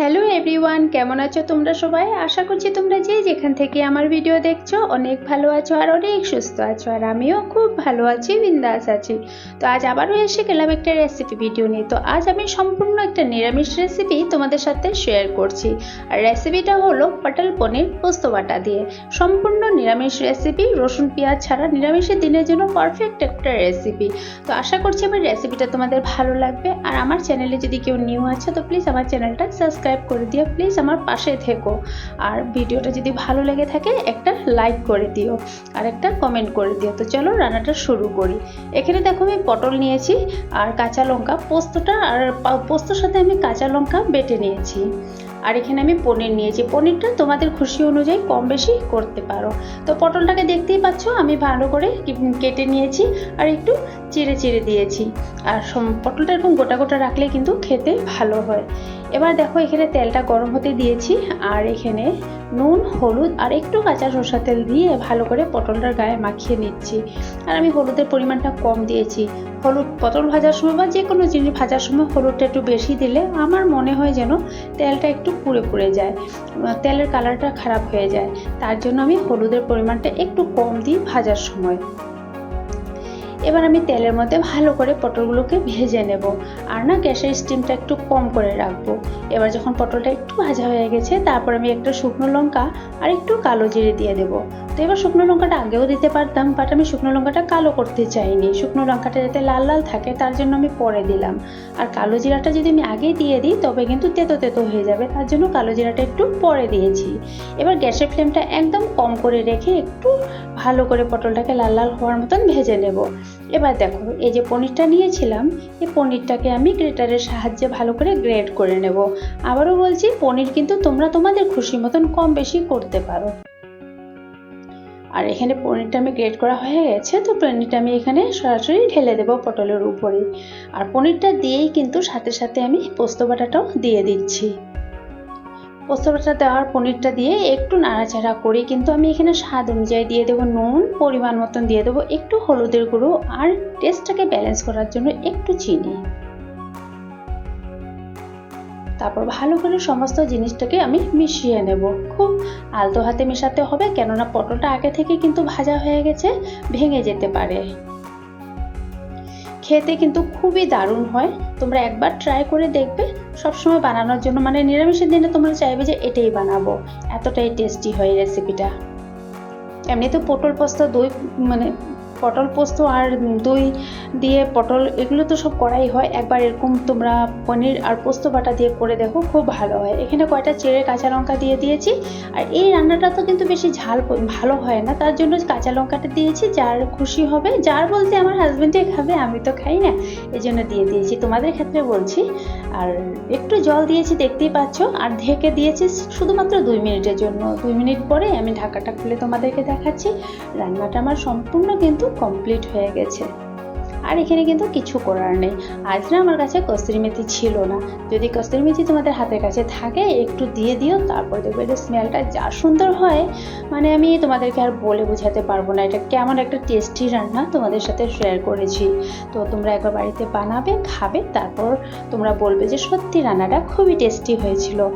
Hello everyone, কেমন আছো তোমরা সবাই? আশা করছি তোমরা যে যেখান থেকে আমার ভিডিও দেখছ, অনেক ভালো আছো আর অনেক সুস্থ আছো, আর আমিও খুব ভালো আছি, বিন্দাস আছি। তো আজ আবারও এসে গেলাম একটা রেসিপি ভিডিও নিয়ে। তো আজ আমি সম্পূর্ণ একটা নিরামিষ রেসিপি তোমাদের সাথে শেয়ার করছি। আর রেসিপিটা হলো পটল পনির পোস্ত বাটা দিয়ে। সম্পূর্ণ নিরামিষ রেসিপি রসুন, পেঁয়াজ ছাড়া নিরামিষের দিনের জন্য পারফেক্ট একটা রেসিপি তো আশা করছি আমার রেসিপিটা তোমাদের ভালো লাগবে। আর আমার চ্যানেলে যদি কেউ নিউ আছে, তো প্লিজ আমার চ্যানেলটা সাবস্ক্রাইব করে দিও প্লিজ আমার পাশে থেকো। আর ভিডিওটা যদি ভালো লেগে থাকে, একটা লাইক করে দিও আর একটা কমেন্ট করে দিও। তো চলো রান্নাটা শুরু করি। এখানে দেখো আমি পটল নিয়েছি আর কাঁচা লঙ্কা। পোস্তটা আর পোস্তর সাথে আমি কাঁচা লঙ্কা বেটে নিয়েছি। আর এখানে আমি পনির নিয়েছি। পনিরটা তোমাদের খুশি অনুযায়ী কম বেশি করতে পারো। তো পটলটাকে দেখতেই পাচ্ছ, আমি ভালো করে কেটে নিয়েছি আর একটু চিড়ে চিড়ে দিয়েছি। আর পটলটা এরকম গোটা গোটা রাখলে কিন্তু খেতে ভালো হয়। এবার দেখো এখানে তেলটা গরম হতে দিয়েছি, আর এখানে নুন, হলুদ, আর একটু কাঁচা সরষা তেল দিয়ে ভালো করে পটলটার গায়ে মাখিয়ে নিচ্ছি। আর আমি হলুদের পরিমাণটা কম দিয়েছি। হলুদ, পটল ভাজার সময় বা যে কোনো জিনিস ভাজার সময় হলুদটা একটু বেশি দিলে আমার মনে হয় যেন তেলটা একটু পুড়ে পুড়ে যায় তেলের কালারটা খারাপ হয়ে যায়। তার জন্য আমি হলুদের পরিমাণটা একটু কম দিই ভাজার সময়। এবার আমি তেলের মধ্যে ভালো করে পটলগুলোকে ভেজে নেব। আর না, গ্যাসের স্টিমটা একটু কম করে রাখব। এবার যখন পটলটা একটু ভাজা হয়ে গেছে, তারপর আমি একটা শুকনো লঙ্কা আর একটু কালো জিরে দিয়ে দেবো। তো এবার শুকনো লঙ্কাটা আগেও দিতে পারতাম বাট আমি শুকনো লঙ্কাটা কালো করতে চাইনি। শুকনো লঙ্কাটা যাতে লাল লাল থাকে, তার জন্য আমি পরে দিলাম। আর কালো জিরাটা যদি আমি আগে দিয়ে দিই, তবে কিন্তু তেতো তেতো হয়ে যাবে, তার জন্য কালো জিরাটা একটু পরে দিয়েছি। এবার গ্যাসের ফ্লেমটা একদম কম করে রেখে একটু ভালো করে পটলটাকে লাল লাল হওয়ার মতন ভেজে নেব। এবার দেখো, এই যে পনিরটা নিয়েছিলাম, এই পনিরটাকে আমি গ্রেটারের সাহায্যে ভালো করে গ্রেট করে নেব। আবারও বলছি, পনির কিন্তু তোমরা তোমাদের খুশি মতন কম বেশি করতে পারো। আর এখানে পনিরটা আমি গ্রেট করা হয়ে গেছে, তো পনিরটা আমি এখানে সরাসরি ঢেলে দেবো পটলের উপরে। আর পনিরটা দিয়েই কিন্তু সাথে সাথে আমি পোস্ত বাটাটাও দিয়ে দিচ্ছি। পোস্ত বাটা দেওয়ার পনিরটা দিয়ে একটু নাড়াচাড়া করে, কিন্তু আমি এখানে স্বাদ অনুযায়ী দিয়ে দেবো নুন, পরিমাণ মতন দিয়ে দেবো একটু হলুদের গুঁড়ো আর টেস্টটাকে ব্যালেন্স করার জন্য একটু চিনি। তারপর ভালো করে সমস্ত জিনিসটাকে আমি মিশিয়ে নেব। খুব আলতো হাতে মেশাতে হবে, কেননা পটলটা আগে থেকে কিন্তু ভাজা হয়ে গেছে, ভেঙে যেতে পারে। খেতে কিন্তু খুবই দারুণ হয়। তোমরা একবার ট্রাই করে দেখবে। সবসময় বানানোর জন্য মানে নিরামিষের দিনে তোমরা চাইবে যে এটাই বানাবো। এতটাই টেস্টি হয় রেসিপিটা এমনিতে পটল পোস্ত দই মানে পটল পোস্ত আর দই দিয়ে পটল, এগুলো তো সব করাই হয়। একবার এরকম তোমরা পনির আর পোস্ত বাটা দিয়ে করে দেখো, খুব ভালো হয়। এখানে কয়টা চেড়ে কাঁচা লঙ্কা দিয়ে দিয়েছি। আর এই রান্নাটা তো কিন্তু বেশি ঝাল ভালো হয় না। তার জন্য কাঁচা লঙ্কাটা দিয়েছি, যার খুশি হবে, যার বলতে আমার হাজব্যান্ডে খাবে, আমি তো খাই না। এই জন্য দিয়ে দিয়েছি। তোমাদের ক্ষেত্রে বলছি। আর একটু জল দিয়েছি, দেখতেই পাচ্ছ। আর ঢেকে দিয়েছি শুধুমাত্র দুই মিনিটের জন্য। দুই মিনিট পরে আমি ঢাকাটা খুলে তোমাদেরকে দেখাচ্ছি। রান্নাটা আমার সম্পূর্ণ কিন্তু কমপ্লিট হয়ে গেছে। আর এখানে কিন্তু কিছু করার নেই। আজ না আমার কাছে কস্তুরি মেথি ছিল না। যদি কস্তুরি মেথি তোমাদের হাতের কাছে থাকে, একটু দিয়ে দিও, তারপর দেখবে যে স্মেলটা যা সুন্দর হয় মানে আমি তোমাদেরকে আর বলে বোঝাতে পারব না। এটা কেমন একটা টেস্টি রান্না তোমাদের সাথে শেয়ার করেছি। তো তোমরা একবার বাড়িতে বানাবে, খাবে, তারপর তোমরা বলবে যে সত্যি রান্নাটা খুবই টেস্টি হয়েছিল।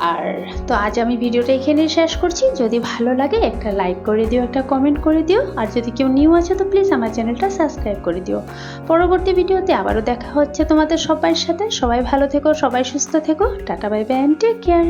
আর তো আজ আমি ভিডিওটা এখানেই শেষ করছি। যদি ভালো লাগে, একটা লাইক করে দিও, একটা কমেন্ট করে দিও। আর যদি কেউ নিউ আছে, তো প্লিজ আমার চ্যানেলটা সাবস্ক্রাইব করে দিও। পরবর্তী ভিডিওতে আবারও দেখা হচ্ছে তোমাদের সবার সাথে। সবাই ভালো থেকো, সবাই সুস্থ থেকো। Tata bye bye take care